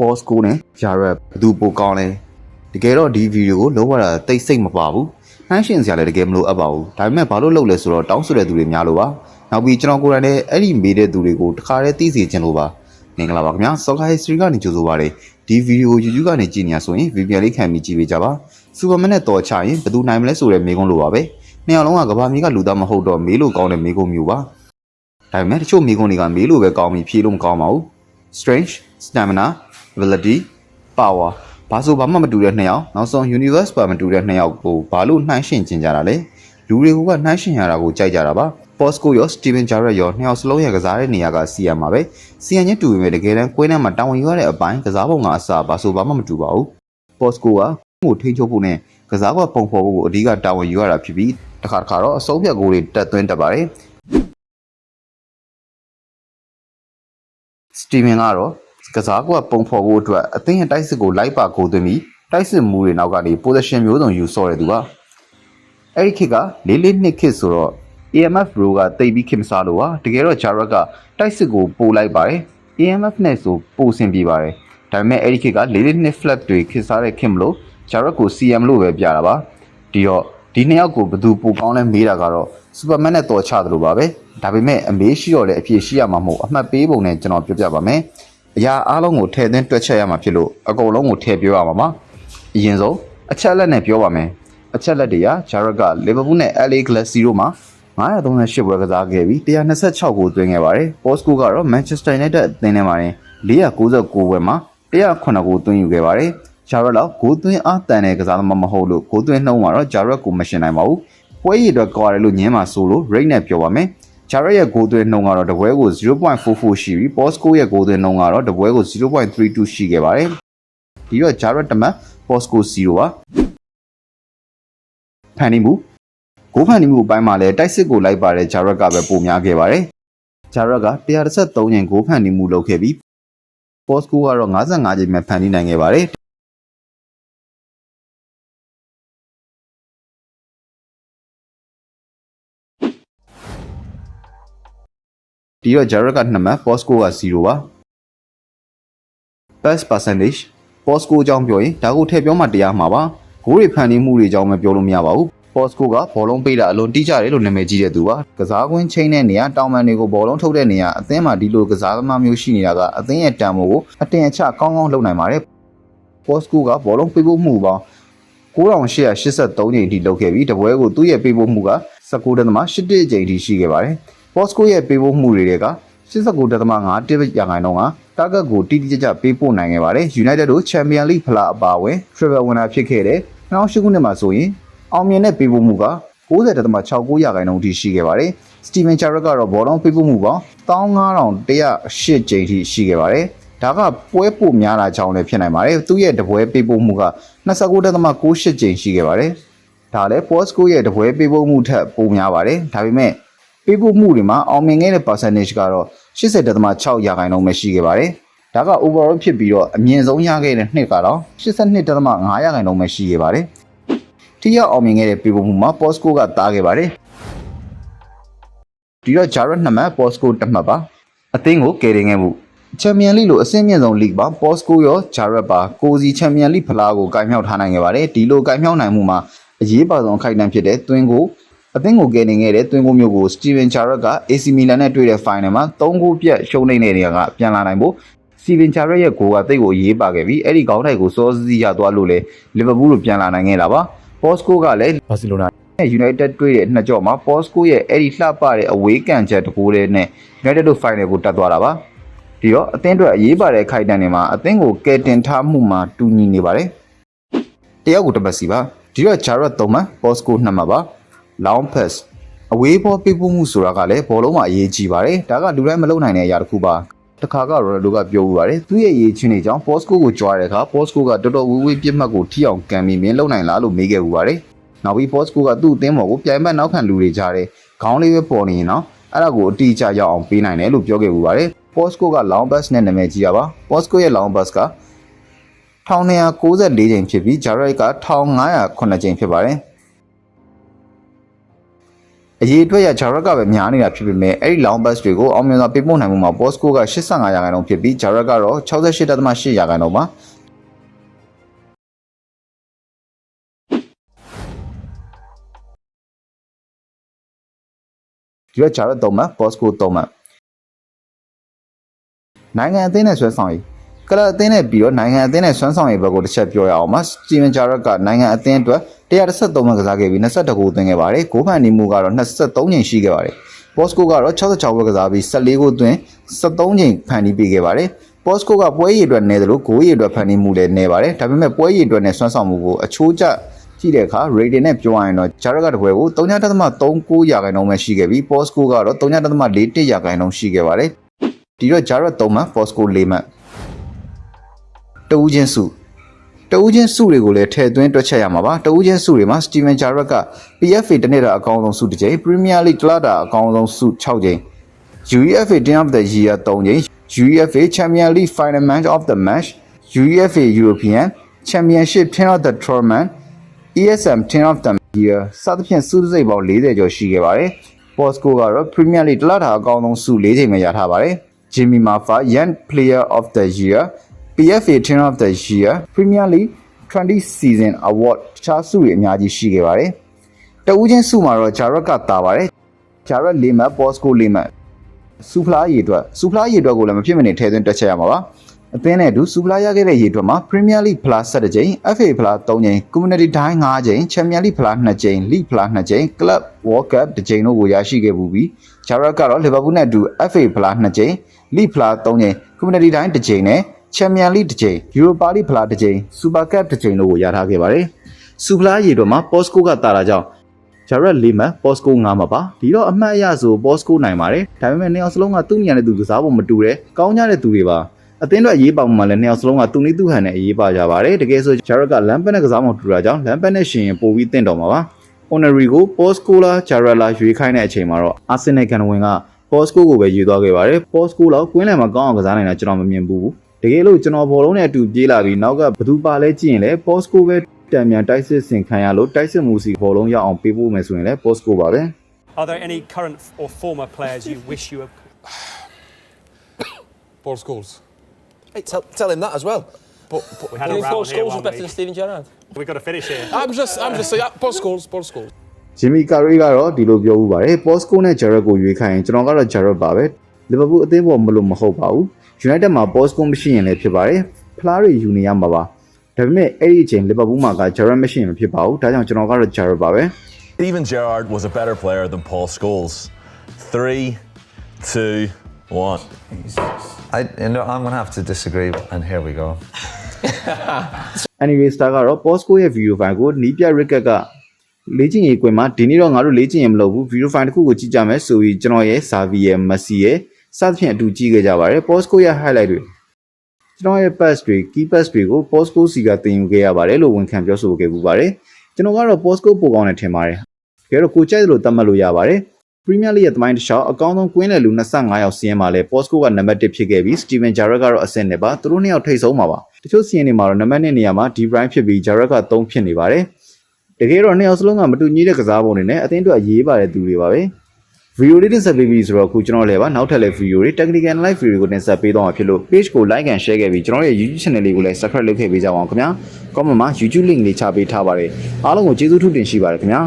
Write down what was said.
Posco နဲ့ Jared ဘယ်သူပိုကောင်းလဲတကယ်တော့ဒီဗီဒီယိုကိုလုံးဝတိတ်စိတ်မပါဘူးနှမ်းရှင်စရာလည်းတကယ်မလို့အပ်ပါဘူးဒါပေမဲ့ဘာလို့လုပ်လဲဆိုတော့တောင်းဆိုတဲ့သူတွေများလို့ပါနောက်ပြီးကျွန်တော်ကိုယ်တိုင်လည်းအဲ့ဒီမေးတဲ့သူတွေကိုတခါတည်းသိစေချင်လို့ပါမင်္ဂလာပါခင်ဗျာ Soccer History ကနေကြိုဆိုပါရစေဒီဗီဒီယို YouTube ကနေကြည့်နေရဆိုရင် VPN လေးခံပြီးကြည့်ပေးကြပါစူပါမန်နဲ့တော်ချရင်ဘယ်သူနိုင်မလဲဆိုတဲ့မေးခွန်းလိုပါပဲနှစ်ယောက်လုံးကကဘာမီကလူသားမဟုတ်တော့မေးလို့ကောင်းတဲ့မေးခွန်းမျိုးပါဒါပေမဲ့တချို့မေးခွန်းတွေကမေးလို့ပဲကောင်းပြီးဖြေလို့မကောင်းပါဘူး strength stamina ability power ဘာဆိုဘာမှမတူတဲ့နှစ်ယောက်နောက်ဆုံး universe ပါမတူတဲ့နှစ်ယောက်ကိုဘာလို့နှိုင်းယှဉ်ကျင်ကြတာလဲလူတွေကနှိုင်းယှဉ်ရတာကိုကြိုက်ကြတာပါ Posco ရော Steven Gerrard ရောနှစ်ယောက်စလုံးရဲ့ကစားတဲ့နေရာကစီယံပါပဲစီယံချင်းတူပေမဲ့တကယ်တမ်းကွင်းထဲမှာတာဝန်ယူရတဲ့အပိုင်းကစားပုံကအစားဘာဆိုဘာမှမတူပါဘူး Posco ကကိုထိန်းချုပ်ဖို့နဲ့ကစားကွက်ပုံဖော်ဖို့ကိုအဓိကတာဝန်ယူရတာဖြစ်ပြီးတစ်ခါတစ်ခါတော့အဆုံးဖြတ်ကိုတွေတက်သွင်းတတ်ပါတယ်စတီဗင်ကတော့ ကစားကွက်ပုံဖော်ဖို့အတွက်အသင်းရဲ့တိုက်စစ်ကိုလိုက်ပါကိုသွင်းပြီးတိုက်စစ်မူတွေနောက်ကနေ position မျိုးစုံယူဆော့တဲ့သူကအဲ့ဒီခေတ်ကလေးလေးနှစ်ခေတ်ဆိုတော့ AMF Pro ကတိတ်ပြီးခင်မစားလို့ပါတကယ်တော့ Jarrett ကတိုက်စစ်ကိုပို့လိုက်ပါတယ် AMF နဲ့ဆိုပို့ဆင်ပြေပါတယ်ဒါပေမဲ့အဲ့ဒီခေတ်ကလေးလေးနှစ် flat တွေခေတ်စားတဲ့ခင်မလို့ Jarrett ကို CM လို့ပဲပြတာပါဒီတော့ဒီနှစ်ယောက်ကိုဘယ်သူပိုကောင်းလဲမေးတာကတော့ Superman နဲ့တော်ချတယ်လို့ပါပဲဒါပေမဲ့အမေးရှိတော့လေအဖြေရှိရမှာမဟုတ်အမှတ်ပေးပုံနဲ့ကျွန်တော်ပြောပြပါမယ် အရာအားလုံးကိုထည့်သွင်းတွက်ချက်ရမှာဖြစ်လို့အကုန်လုံးကိုထည့်ပြောရမှာပါအရင်ဆုံးအချက်လက်နဲ့ပြောပါမယ်အချက်လက်တွေက Jarrett က Liverpool နဲ့ LA Glasgow မှာ938ပွဲကစားခဲ့ပြီး126ဂိုးသွင်းခဲ့ပါတယ်။ Posco ကတော့ Manchester United အသင်းထဲမှာတင်499ပွဲမှာ109ဂိုးသွင်းယူခဲ့ပါတယ်။ Jarrett လောက်ဂိုးသွင်းအားတန်တဲ့ကစားသမားမဟုတ်လို့ဂိုးသွင်းနှုန်းမှာတော့ Jarrett ကိုမရှင်နိုင်ပါဘူး။ပွဲရည်အတွက်ကွာတယ်လို့ညင်းမှာဆိုလို့ rate နဲ့ပြောပါမယ်။ Jarrett ရဲ့ဂိုးသွင်းနှုန်းကတော့တပွဲကို0.44ရှိပြီး Posco ရဲ့ဂိုးသွင်းနှုန်းကတော့တပွဲကို0.32ရှိခဲ့ပါတယ်။ဒီတော့ Jarrett တမတ် Posco 0ပါ။ဖန်နေမှုဂိုးဖန်နေမှုအပိုင်းမှာလည်းတိုက်စစ်ကိုလိုက်ပါတဲ့ဂျာရက်ကပဲပုံများခဲ့ပါတယ်။ဂျာရက်က133ညင်ဂိုးဖန်နေမှုလုပ်ခဲ့ပြီးပေါ်စကိုကတော့55ချိန်မှဖန်နေနိုင်ခဲ့ပါတယ်။ ဒီတော့ဂျာရက်က2မှတ်ပေါ်စကိုက0ပါ pass percentage ပေါ်စကိုအကြောင်းပြောရင်ဒါကိုထည့်ပြောမှတရားမှာပါဂိုးတွေဖန်နေမှုတွေအကြောင်းမပြောလို့မရပါဘူးပေါ်စကိုကဘောလုံးပေးတာအလွန်တိကျတယ်လို့နာမည်ကြီးတဲ့သူပါကစားကွင်းချိန်တဲ့နေရာတောင်ပန်တွေကိုဘောလုံးထုတ်တဲ့နေရာအသင်းမှာဒီလိုကစားသမားမျိုးရှိနေတာကအသင်းရဲ့တန်ဖိုးကိုအတင်အချကောင်းကောင်းလုပ်နိုင်ပါတယ်ပေါ်စကိုကဘောလုံးပေးဖို့မှုပေါင်း9883ချိန်အထိလုပ်ခဲ့ပြီးတပွဲကိုသူ့ရဲ့ပေးဖို့မှုက19.81ချိန်အထိရှိခဲ့ပါတယ် ပေါ်စကိုရဲ့ပေးဖို့မှုတွေက89.51ရာခိုင်နှုန်းကတာဂတ်ကိုတိတိကျကျပေးပို့နိုင်ခဲ့ပါတယ် United တို့ Champions League ဖလားအပါအဝင် Triple Winner ဖြစ်ခဲ့တဲ့2008ခုနှစ်မှာဆိုရင်အောင်မြင်တဲ့ပေးပို့မှုက90.69ရာခိုင်နှုန်းအထိရှိခဲ့ပါတယ်။ Steven Gerrard ကတော့ဘောလုံးပေးပို့မှုပေါင်း15108ကြိမ်ထိရှိခဲ့ပါတယ်။ဒါကပွဲပိုများတာကြောင့်လည်းဖြစ်နိုင်ပါတယ်။သူ့ရဲ့တပွဲပေးပို့မှုက29.68ကြိမ်ရှိခဲ့ပါတယ်။ဒါလည်း Postco ရဲ့တပွဲပေးပို့မှုထက်ပိုများပါတယ်။ဒါပေမဲ့ ပေးပို့မှုတွေမှာအောင်မြင်ခဲ့တဲ့ percentage ကတော့80.6ရာခိုင်နှုန်းပဲရှိခဲ့ပါတယ်။ဒါက overall ဖြစ်ပြီးတော့အမြင့်ဆုံးရခဲ့တဲ့နှစ်ကတော့82.5ရာခိုင်နှုန်းပဲရှိခဲ့ပါတယ်။ထိရောက်အောင်မြင်ခဲ့တဲ့ပြေပုံမှုမှာ Posco ကတားခဲ့ပါတယ်ဒီတော့ Jarrett နှစ်မှတ် Posco တစ်မှတ်ပါအသင်းကိုကယ်တင်ခဲ့မှုချန်ပီယံလိလို့အဆင့်မြင့်ဆုံးလိမှာ Posco ရော Jarrett ပါကိုစီချန်ပီယံလိဖလားကိုကင်မြောက်ထားနိုင်ခဲ့ပါတယ်ဒီလိုကင်မြောက်နိုင်မှုမှာအရေးပါဆုံးအခိုက်အတန့်ဖြစ်တဲ့သွင်းကို အသင်းကိုကယ်တင်ခဲ့တဲ့သွင်းကိုမျိုးကို Steven Gerrard က AC Milan နဲ့တွေ့တဲ့ final မှာ3ဂိုးပြတ်ရှုံးနေတဲ့နေရာကပြန်လာနိုင်ဖို့ Steven Gerrard ရဲ့ဂိုးကတိတ်ကိုရေးပါခဲ့ပြီးအဲ့ဒီခေါင်းတိုက်ကိုစောစီးရသွားလို့လေ Liverpool ကိုပြန်လာနိုင်ခဲ့တာပါ Posco ကလည်းဘာစီလိုနာနဲ့ United တွေ့တဲ့နှစ်ကြော့မှာ Posco ရဲ့အဲ့ဒီလှပတဲ့အဝေးကန်ချက်တကူလေးနဲ့ United တို့ final ကိုတက်သွားတာပါဒီတော့အသင်းအတွက်အရေးပါတဲ့ခိုက်တန်တွေမှာအသင်းကိုကယ်တင်ထားမှုမှာတူညီနေပါတယ်တယောက်ကိုတစ်ပတ်စီပါဒီတော့ Jarrett 3မှတ် Posco 2မှတ်ပါ long pass အဝေးဘောပေးပို့မှုဆိုတာကလည်းဘောလုံးမှာအရေးကြီးပါတယ်ဒါကလူတိုင်းမလုပ်နိုင်တဲ့အရာတစ်ခုပါတခါကရိုနယ်ဒိုကပြောပြပါတယ်သူ့ရဲ့ရေးချင်းတွေကြောင့် Posco ကိုကြွားတဲ့အခါ Posco ကတော်တော်ဝေးဝေးပြစ်မှတ်ကိုထိအောင်ကန်ပြီးမင်းလုံနိုင်လားလို့မေးခဲ့ဦးပါတယ်နောက်ပြီး Posco ကသူ့အသင်းပေါ်ကိုပြိုင်ဘက်နောက်ခံလူတွေကြားတဲ့ခေါင်းလေးပဲပေါ်နေရင်တော့အဲ့ဒါကိုအတိအကျရောက်အောင်ပေးနိုင်တယ်လို့ပြောခဲ့ဦးပါတယ် Posco က long pass နဲ့နာမည်ကြီးတာပါ Posco ရဲ့ long pass က1294ချိန်ဖြစ်ပြီး Jarrett က1509ချိန်ဖြစ်ပါတယ် အရေးအတွက်ရဂျာရက်ကပဲများနေတာဖြစ်ပေမဲ့အဲ့ဒီ long pass တွေကိုအောင်မြင်စွာပေးပို့နိုင်မှုမှာ Bosco က85ရာခိုင်နှုန်းဖြစ်ပြီးဂျာရက်ကတော့68.8ရာခိုင်နှုန်းပါဒီတော့ဂျာရက်3မှတ် Bosco 3မှတ်နိုင်ငံအသင်းနဲ့ဆွဲဆောင်ရေးကလပ်အသင်းနဲ့ပြီးတော့နိုင်ငံအသင်းနဲ့ဆွမ်းဆောင်ရေးဘက်ကိုတစ်ချက်ပြောရအောင်ပါစတီဗန်ဂျာရက်ကနိုင်ငံအသင်းအတွက် 133မှတ်ကစားခဲ့ပြီး22ဂိုးသွင်းခဲ့ပါတယ်ဂိုးဖန်နေမှုကတော့23ချိန်ရှိခဲ့ပါတယ်ပေါ်စကိုကတော့66ပဲကစားပြီး14ဂိုးသွင်း73ချိန်ဖန်တီးပေးခဲ့ပါတယ်ပေါ်စကိုကပွဲရည်အတွက်နေတယ်လို့ဂိုးရည်အတွက်ဖန်တီးမှုလည်းနေပါတယ်ဒါပေမဲ့ပွဲရည်အတွက်နဲ့ဆွမ်းဆောင်မှုကိုအချိုးကျကြည့်တဲ့အခါ rating နဲ့ပြောရရင်တော့ဂျာရက်ကတပွဲကို3.39ရာခိုင်နှုန်းပဲရှိခဲ့ပြီးပေါ်စကိုကတော့3.41ရာခိုင်နှုန်းရှိခဲ့ပါတယ်ဒီတော့ဂျာရက်3မှတ်ပေါ်စကို4မှတ်တဦးချင်းစု တဦးချင်းစုတွေကိုလည်းထည့်သွင်းတွက်ချက်ရမှာပါတဦးချင်းစုတွေမှာစတီဗန်ဂျာရက်က PFA တနေ့တာအကောင်းဆုံးစုတစ်ကြိမ် Premier League တလတာအကောင်းဆုံးစု6ကြိမ် UEFA Team of the Year 3ကြိမ် UEFA Champions League Final Match of the Match UEFA European Championship Team of the Tournament ESM Team of the Year စသဖြင့်စုစိတ်ပေါင်း40ကျော်ရှိခဲ့ပါတယ်။ Bosco ကတော့ Premier League တလတာအကောင်းဆုံးစု4ချိန်ပဲရထားပါတယ်။ Jimmy Marfa Young Player of the Year PFA Team of the Year Premier League 20 Season Award တခြားစုတွေအများကြီးရှိခဲ့ပါတယ်။တဦးချင်းစုမှာတော့ဂျာရက်ကတာပါတယ်။ဂျာရက်၄မှတ် Bosco ၄မှတ်စူဖလားရေအတွက်စူဖလားရေအတွက်ကိုလည်းမဖြစ်မနေထည့်သွင်းတွက်ချက်ရမှာပါ။အသင်းနဲ့အတူစူဖလားရခဲ့တဲ့ရေအတွက်မှာ Premier League Plus 7ကြိမ် FA Plus 3ကြိမ် Community တိုင်း5ကြိမ် Champions League Plus 2ကြိမ် League Plus 2ကြိမ် Club World Cup 1ကြိမ်တို့ကိုရရှိခဲ့ပူပြီးဂျာရက်ကတော့ Liverpool နဲ့အတူ FA Plus 2ကြိမ် League Plus 3ကြိမ် Community တိုင်း1ကြိမ်နဲ့ Champions League တစ်ကြိမ် Europa League ဖလားတစ်ကြိမ် Super Cup တစ်ကြိမ်တို့ကိုရထားခဲ့ပါတယ်။စူဖလားရေတော့မှာ Posco ကတာတာကြောင့်ဂျာရက်၄မှတ် Posco 9မှတ်ပါဒီတော့အမှတ်အရဆို Posco နိုင်ပါတယ်ဒါပေမဲ့နှစ်ယောက်စလုံးကသူ့မြန်တဲ့သူကစားဖို့မတူတဲ့ကောင်းကြတဲ့သူတွေပါအသင်းတို့အရေးပါမှုမှာလည်းနှစ်ယောက်စလုံးကသူနည်းသူဟန်နဲ့အရေးပါကြပါတယ်တကယ်ဆိုဂျာရက်ကလမ်ပက်နဲ့ကစားမှုတူတာကြောင့်လမ်ပက်နဲ့ရှင်ရင်ပိုပြီးတင့်တော်မှာပါ Honorary ကို Posco လာဂျာရက်လာရွေးခိုင်းတဲ့အချိန်မှာတော့ Arsenal ကန်ဝင်က Posco ကိုပဲယူသွားခဲ့ပါတယ် Posco လောက်ကွင်းလယ်မှာကောင်းအောင်ကစားနိုင်တာကျွန်တော်မမြင်ဘူး တကယ်လို့ကျွန်တော်ဘောလုံးနဲ့အတူပြေးလာပြီးနောက်ကဘသူပါလဲကြည့်ရင်လည်း Posco ပဲတံမြန်တိုက်စစ်ဆင်ခံရလို့တိုက်စစ်မှုစီဘောလုံးရအောင်ပေးဖို့မယ်ဆိုရင်လည်း Posco ပါပဲ Are there any current or former players you wish you had? Paul Scholes. Hey, tell, tell him that as well. But, but We had Do a you think Paul round here Scholes was one better than week. Steven Gerrard? We've got to finish here. I'm just, I'm just saying, Paul Scholes, Paul Scholes. ဂျင်မီကာရီကတော့ဒီလိုပြောဦးပါတယ်။ Posco နဲ့ Jarrett ကိုရွေးခိုင်းရင်ကျွန်တော်ကတော့ Jarrett ပါပဲ။ Liverpool အသင်းပေါ်မလို့မဟုတ်ပါဘူး။ United မှာ Posco မရှိရင်လည်းဖြစ်ပါတယ်။ဖလားတွေယူနေရမှာပါ။ဒါပေမဲ့အဲ့ဒီအချိန် Liverpool မှာက Jarrett မရှိရင်မဖြစ်ပါဘူး။ဒါကြောင့်ကျွန်တော်ကတော့ Jarrett ပါပဲ။ Steven Gerrard was a better player than Paul Scholes. Three, two, one. I, you know, I'm going to have to disagree, and here we go. Anyway Star ကတော့ Posco ရဲ့ video file ကိုနီးပြ Ricket ကလေ့ကျင့်ရေးကွင်းမှာဒီနေ့တော့ငါတို့လေ့ကျင့်ရေးမလုပ်ဘူး video file တစ်ခုကိုကြည့်ကြမယ်ဆိုပြီးကျွန်တော်ရဲ့ Xavi ရဲ့ Messi ရဲ့ စသဖြင့်အတူကြည့်ခဲ့ကြပါတယ် Posco ရဲ့ highlight တွေကျွန်တော်ရဲ့ pass တွေ key pass တွေကို Posco စီကတင်ယူခဲ့ရပါတယ်လို့ဝန်ခံပြောဆိုခဲ့ပူပါတယ်ကျွန်တော်ကတော့ Posco ပိုကောင်းတယ်ထင်ပါတယ်တကယ်တော့ကိုကြိုက်သလိုသတ်မှတ်လို့ရပါတယ် Premier League ရဲ့သမိုင်းတစ်လျှောက်အကောင်းဆုံးကွင်းလယ်လူ25ယောက်စီးရင်မှာလဲ Posco ကနံပါတ်1ဖြစ်ခဲ့ပြီး Steven Gerrard ကတော့အဆင့်နဲ့ပါသူတို့နှစ်ယောက်ထိပ်ဆုံးပါပါတချို့စီးရင်တွေမှာတော့နံပါတ်2နေရာမှာ De Bruyne ဖြစ်ပြီး Gerrard က3ဖြစ်နေပါတယ်တကယ်တော့နှစ်ယောက်စလုံးကမတူညီတဲ့ကစားပုံတွေနဲ့အသင်းအတွက်အရေးပါတဲ့သူတွေပါပဲ ဗီဒီယိုလေးတင်ဆက်ပေးပြီဆိုတော့အခုကျွန်တော်လည်းပါနောက်ထပ်လည်းဗီဒီယိုတွေ technical live video ကိုတင်ဆက်ပေးတော့မှာဖြစ်လို့ page ကို like and share ခဲ့ပြီးကျွန်တော်ရဲ့ YouTube channel လေးကိုလည်း subscribe လုပ်ခဲ့ပေးကြပါအောင်ခင်ဗျာ comment မှာ YouTube link လေးချပေးထားပါတယ်အားလုံးကိုကျေးဇူးထူးတင်ရှိပါတယ်ခင်ဗျာ